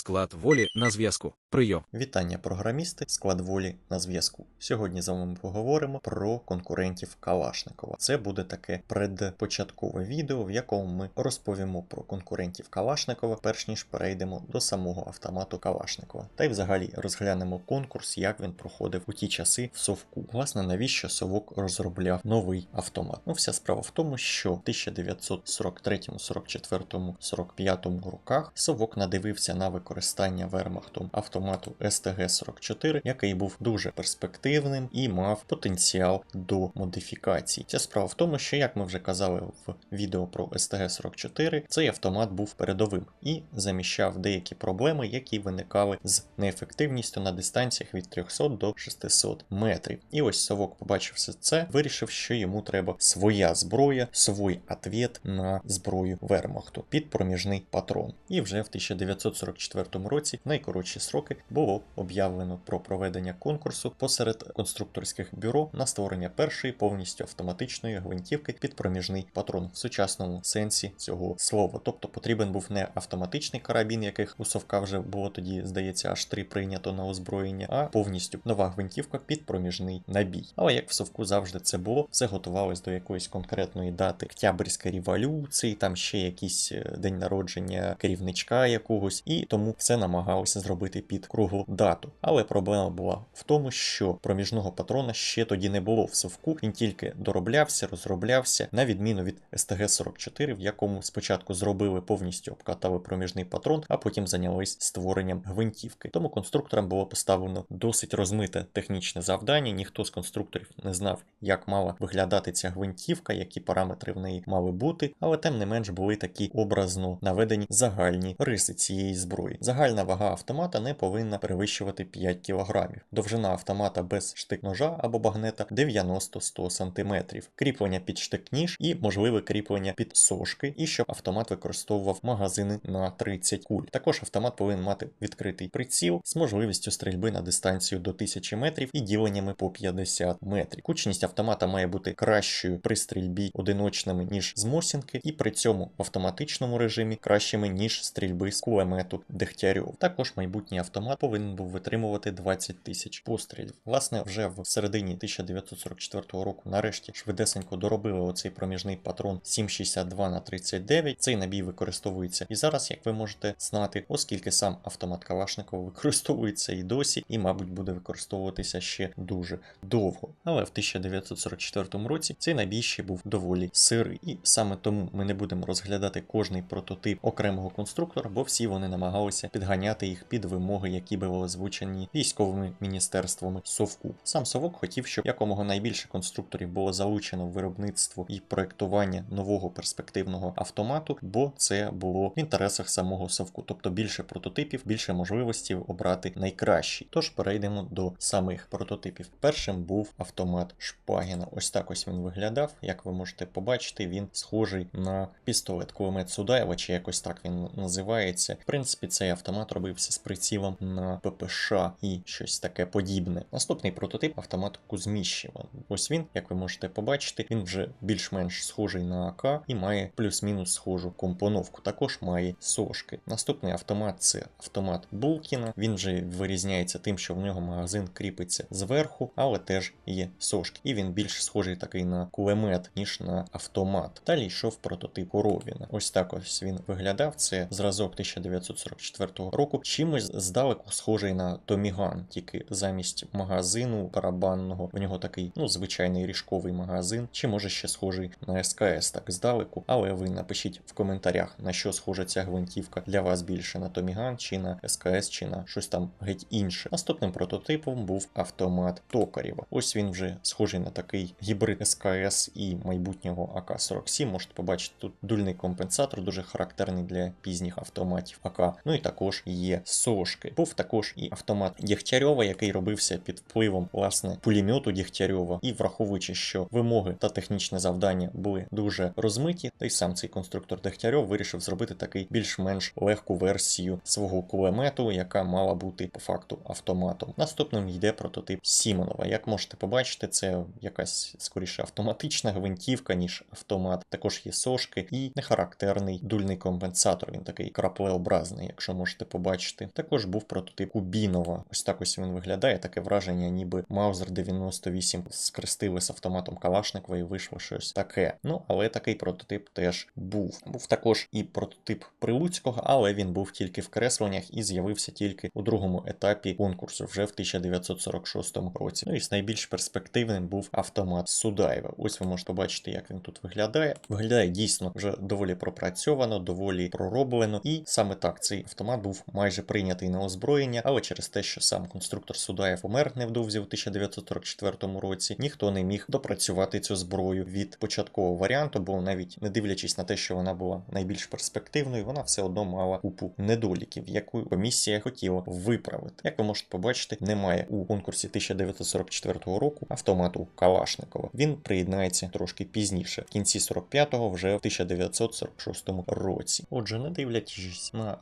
Склад волі на зв'язку. Прийом. Вітання, програмісти, склад волі на зв'язку. Сьогодні з вами поговоримо про конкурентів Калашникова. Це буде таке предпочаткове відео, в якому ми розповімо про конкурентів Калашникова, перш ніж перейдемо до самого автомату Калашникова. Та й взагалі розглянемо конкурс, як він проходив у ті часи в Совку. Власне, навіщо Совок розробляв новий автомат? Ну, вся справа в тому, що в 1943, 44, 45 роках Совок надивився на використання вермахтом автомату СТГ-44, який був дуже перспективним і мав потенціал до модифікацій. Ця справа в тому, що, як ми вже казали в відео про СТГ-44, цей автомат був передовим і заміщав деякі проблеми, які виникали з неефективністю на дистанціях від 300 до 600 метрів. І ось Совок, побачивши це, вирішив, що йому треба своя зброя, свій ответ на зброю Вермахту під проміжний патрон. І вже в 1944 році, найкоротші сроки, було об'явлено про проведення конкурсу посеред конструкторських бюро на створення першої повністю автоматичної гвинтівки під проміжний патрон в сучасному сенсі цього слова. Тобто потрібен був не автоматичний карабін, яких у Совка вже було тоді, здається, аж три прийнято на озброєння, а повністю нова гвинтівка під проміжний набій. Але як в Совку завжди це було, все готувалось до якоїсь конкретної дати Октябрьської революції, там ще якийсь е, день народження керівничка якогось, і тому все намагалися зробити під круглу дату. Але проблема була в тому, що проміжного патрона ще тоді не було в совку, він тільки дороблявся, розроблявся, на відміну від СТГ-44, в якому спочатку зробили повністю обкатали проміжний патрон, а потім зайнялись створенням гвинтівки. Тому конструкторам було поставлено досить розмите технічне завдання. Ніхто з конструкторів не знав, як мала виглядати ця гвинтівка, які параметри в неї мали бути, але тим не менш були такі образно наведені загальні риси цієї зброї. Загальна вага автомата не повинна перевищувати 5 кг. Довжина автомата без штик-ножа або багнета 90-100 см. Кріплення під штик-ніж і можливе кріплення під сошки, і щоб автомат використовував магазини на 30 куль. Також автомат повинен мати відкритий приціл з можливістю стрільби на дистанцію до 1000 метрів і діленнями по 50 метрів. Кучність автомата має бути кращою при стрільбі одиночними, ніж з Мосінки, і при цьому в автоматичному режимі кращими, ніж стрільби з кулемету Дегтярьов. Також майбутній автомат повинен був витримувати 20 тисяч пострілів. Власне, вже в середині 1944 року, нарешті, швидесенько доробили оцей проміжний патрон 7,62 на 39. Цей набій використовується і зараз, як ви можете знати, оскільки сам автомат Калашникова використовується і досі, і, мабуть, буде використовуватися ще дуже довго. Але в 1944 році цей набій ще був доволі сирий, і саме тому ми не будемо розглядати кожний прототип окремого конструктора, бо всі вони намагалися підганяти їх під вимоги, які були озвучені військовими міністерствами Совку. Сам Совок хотів, щоб якомога найбільше конструкторів було залучено в виробництво і проектування нового перспективного автомату, бо це було в інтересах самого Совку, тобто більше прототипів, більше можливостей обрати найкращий. Тож перейдемо до самих прототипів. Першим був автомат Шпагіна. Ось так ось він виглядав. Як ви можете побачити, він схожий на пістолет кулемет Судаєва, чи якось так він називається. В принципі, цей автомат робився з прицілом на ППШ і щось таке подібне. Наступний прототип автомат Кузьміщева. Ось він, як ви можете побачити, він вже більш-менш схожий на АК і має плюс-мінус схожу компоновку. Також має сошки. Наступний автомат це автомат Булкіна. Він вже вирізняється тим, що в нього магазин кріпиться зверху, але теж є сошки. І він більш схожий такий на кулемет, ніж на автомат. Далі йшов прототип Коровіна. Ось так ось він виглядав. Це зразок 1944 року. Чимось здалеку схожий на Томіган, тільки замість магазину барабанного в нього такий ну звичайний ріжковий магазин, чи може ще схожий на СКС, так здалеку. Але ви напишіть в коментарях, на що схожа ця гвинтівка для вас більше на Томіган, чи на СКС, чи на щось там геть інше. Наступним прототипом був автомат Токарєва. Ось він вже схожий на такий гібрид СКС і майбутнього АК-47. Можете побачити тут дульний компенсатор, дуже характерний для пізніх автоматів АК. Ну і також є сошки. Був також і автомат Дєгтярьова, який робився під впливом власне пулемету Дєгтярьова. І враховуючи, що вимоги та технічне завдання були дуже розмиті, та й сам цей конструктор Дегтярьов вирішив зробити такий більш-менш легку версію свого кулемету, яка мала бути по факту автоматом. Наступним йде прототип Сімонова. Як можете побачити, це якась скоріше автоматична гвинтівка, ніж автомат. Також є сошки і нехарактерний дульний компенсатор. Він такий краплеобразний, як якщо можете побачити. Також був прототип Кубінова. Ось так ось він виглядає. Таке враження, ніби Маузер 98 скрестили з автоматом Калашникова і вийшло щось таке. Ну, але такий прототип теж був. Був також і прототип Прилуцького, але він був тільки в кресленнях і з'явився тільки у другому етапі конкурсу, вже в 1946 році. Ну і з найбільш перспективним був автомат Судаєва. Ось ви можете побачити, як він тут виглядає. Виглядає дійсно вже доволі пропрацьовано, доволі пророблено. І саме так цей автомат був майже прийнятий на озброєння, але через те, що сам конструктор Судаєв помер невдовзі в 1944 році, ніхто не міг допрацювати цю зброю від початкового варіанту, бо навіть не дивлячись на те, що вона була найбільш перспективною, вона все одно мала купу недоліків, яку комісія хотіла виправити. Як ви можете побачити, немає у конкурсі 1944 року автомату Калашникова. Він приєднається трошки пізніше, в кінці 45-го, вже в 1946 році. Отже, не дивлячись на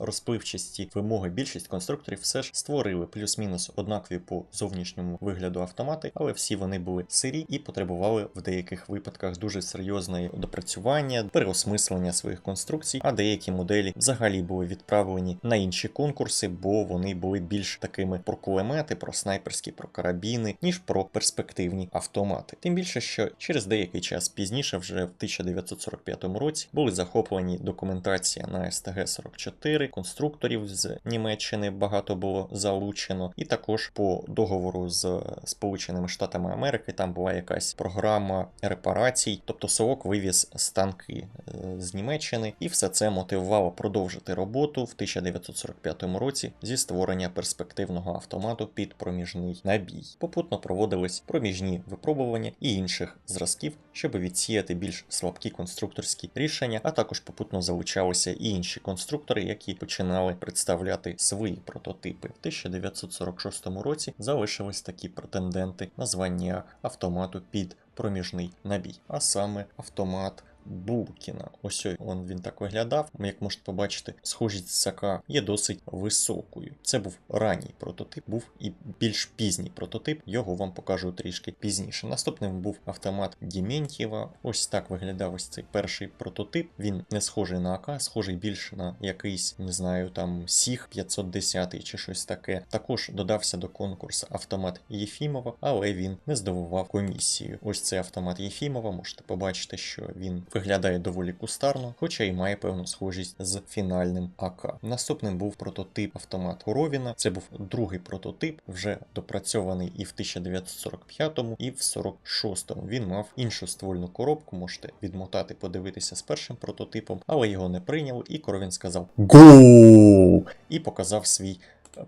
розпливчасті вимоги, більшість конструкторів все ж створили плюс-мінус однакові по зовнішньому вигляду автомати, але всі вони були сирі і потребували в деяких випадках дуже серйозної допрацювання, переосмислення своїх конструкцій, а деякі моделі взагалі були відправлені на інші конкурси, бо вони були більш такими про кулемети, про снайперські, про карабіни, ніж про перспективні автомати. Тим більше, що через деякий час пізніше, вже в 1945 році, були захоплені документація на СТГ-44, конструкторів з Німеччини багато було залучено, і також по договору з Сполученими Штатами Америки там була якась програма репарацій, тобто Совок вивіз станки е, з Німеччини, і все це мотивувало продовжити роботу в 1945 році зі створення перспективного автомату під проміжний набій. Попутно проводились проміжні випробування і інших зразків, щоб відсіяти більш слабкі конструкторські рішення, а також попутно залучалися і інші конструктори, які починали представляти свої прототипи. В 1946 році залишились такі претенденти на звання автомату під проміжний набій, а саме автомат. Булкіна. Ось он він так виглядав. Як можете побачити, схожість сака є досить високою. Це був ранній прототип, був і більш пізній прототип. Його вам покажу трішки пізніше. Наступним був автомат Діментьєва. Ось так виглядав ось цей перший прототип. Він не схожий на АК, схожий більше на якийсь, не знаю, там Сіг 510 чи щось таке. Також додався до конкурсу автомат Єфімова, але він не здивував комісію. Ось цей автомат Єфімова. Можете побачити, що він виглядає доволі кустарно, хоча й має певну схожість з фінальним АК. Наступним був прототип автомат Коровіна. Це був другий прототип, вже допрацьований і в 1945-му, і в 46-му. Він мав іншу ствольну коробку. Можете відмотати, подивитися з першим прототипом, але його не прийняли, і Коровін сказав «Гу!» і показав свій.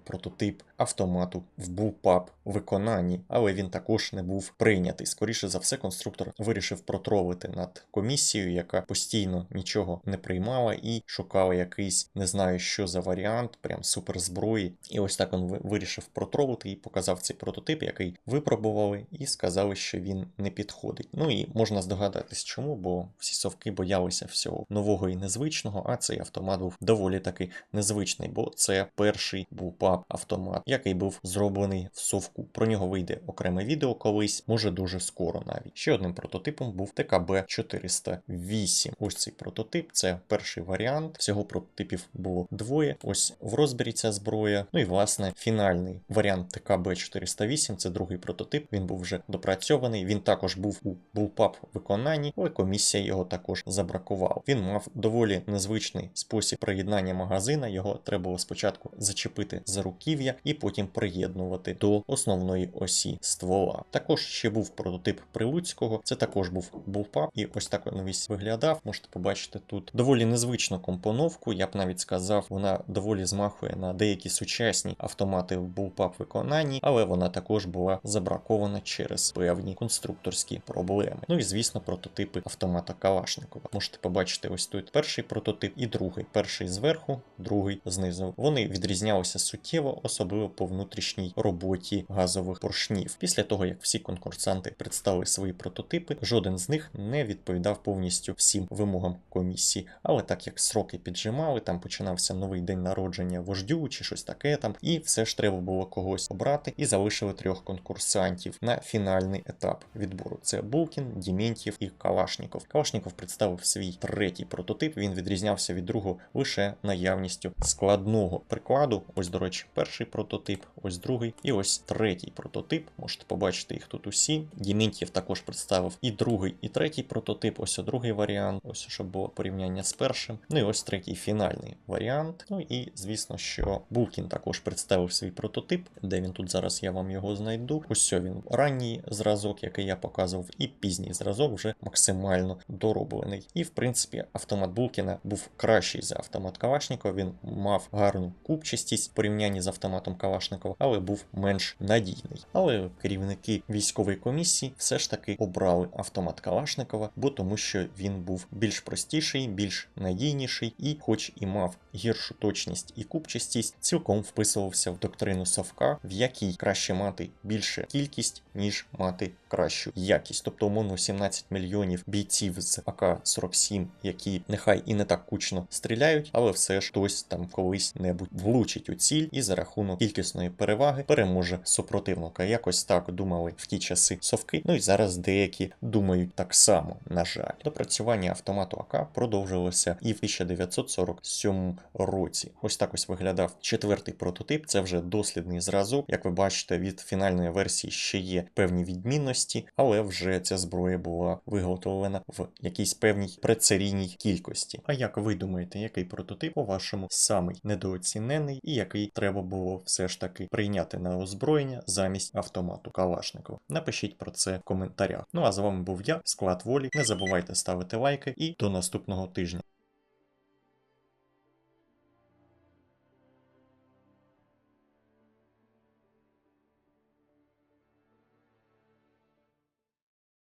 Прототип автомату в булпап виконанні, але він також не був прийнятий. Скоріше за все, конструктор вирішив протролити над комісією, яка постійно нічого не приймала і шукала якийсь, не знаю, що за варіант, прям суперзброї. І ось так він вирішив протролити і показав цей прототип, який випробували, і сказали, що він не підходить. Ну і можна здогадатись, чому, бо всі совки боялися всього нового і незвичного, а цей автомат був доволі таки незвичний, бо це перший булпап автомат, який був зроблений в совку. Про нього вийде окреме відео колись, може дуже скоро навіть. Ще одним прототипом був ТКБ 408. Ось цей прототип, це перший варіант. Всього прототипів було двоє. Ось в розбірі ця зброя. Ну і власне фінальний варіант ТКБ 408 це другий прототип. Він був вже допрацьований. Він також був у булпап виконанні, але комісія його також забракувала. Він мав доволі незвичний спосіб приєднання магазина. Його треба було спочатку зачепити за руків'я і потім приєднувати до основної осі ствола. Також ще був прототип Прилуцького. Це також був булпап, і ось так він весь виглядав. Можете побачити тут доволі незвичну компоновку. Я б навіть сказав, вона доволі змахує на деякі сучасні автомати в булпап виконанні, але вона також була забракована через певні конструкторські проблеми. Ну і звісно, прототипи автомата Калашникова. Можете побачити ось тут перший прототип і другий. Перший зверху, другий знизу. Вони відрізнялися суттєво, особливо по внутрішній роботі газових поршнів. Після того, як всі конкурсанти представили свої прототипи, жоден з них не відповідав повністю всім вимогам комісії. Але так як сроки піджимали, там починався новий день народження вождю чи щось таке там, і все ж треба було когось обрати, і залишили трьох конкурсантів на фінальний етап відбору. Це Булкін, Діментьєв і Калашніков. Калашніков представив свій третій прототип. Він відрізнявся від другого лише наявністю складного прикладу. Ось, до речі, перший прототип, ось другий, і ось третій прототип. Можете побачити їх тут усі. Діментьєв також представив і другий, і третій прототип. Ось другий варіант. Ось щоб було порівняння з першим. Ну і ось третій фінальний варіант. Ну і звісно, що Булкін також представив свій прототип, де він тут зараз я вам його знайду. Ось він ранній зразок, який я показував, і пізній зразок вже максимально дороблений. І в принципі автомат Булкіна був кращий за автомат Калашникова. Він мав гарну купчастість порівнянні з автоматом Калашникова, але був менш надійний. Але керівники військової комісії все ж таки обрали автомат Калашникова, бо тому що він був більш простіший, більш надійніший і, хоч і мав гіршу точність і купчастість, цілком вписувався в доктрину Совка, в якій краще мати більше кількість, ніж мати кращу якість. Тобто, умовно, 17 мільйонів бійців з АК-47, які нехай і не так кучно стріляють, але все ж хтось там колись небудь влучить у ціль і за рахунок кількісної переваги переможе супротивника. Якось так думали в ті часи совки. Ну і зараз деякі думають так само. На жаль, допрацювання автомату АК продовжилося і в 1947 році. Ось так ось виглядав четвертий прототип. Це вже дослідний зразок. Як ви бачите, від фінальної версії ще є певні відмінності, але вже ця зброя була виготовлена в якійсь певній предсерійній кількості. А як ви думаєте, який прототип по вашому самий недооцінений і треба було все ж таки прийняти на озброєння замість автомату Калашникова? Напишіть про це в коментарях. Ну а з вами був я, склад волі. Не забувайте ставити лайки і до наступного тижня.